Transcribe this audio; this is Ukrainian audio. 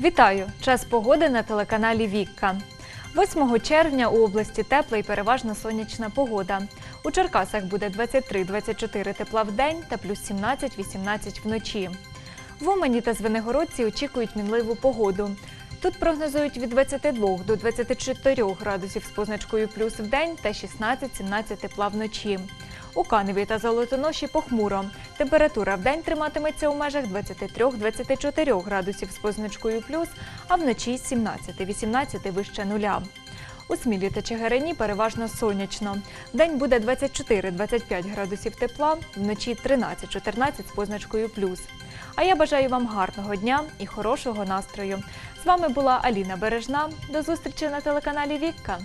Вітаю! Час погоди на телеканалі Вікка. 8 червня у області тепла і переважно сонячна погода. У Черкасах буде 23-24 тепла в день та плюс 17-18 вночі. В Умані та Звенигородці очікують мінливу погоду. Тут прогнозують від 22 до 24 градусів з позначкою плюс в день та 16-17 тепла вночі. У Каневі та Золотоноші похмуро. Температура в день триматиметься у межах 23-24 градусів з позначкою плюс, а вночі 17-18 вище нуля. У Смілі та Чигирині переважно сонячно. Вдень буде 24-25 градусів тепла, вночі 13-14 з позначкою плюс. А я бажаю вам гарного дня і хорошого настрою. З вами була Аліна Бережна. До зустрічі на телеканалі Вікка.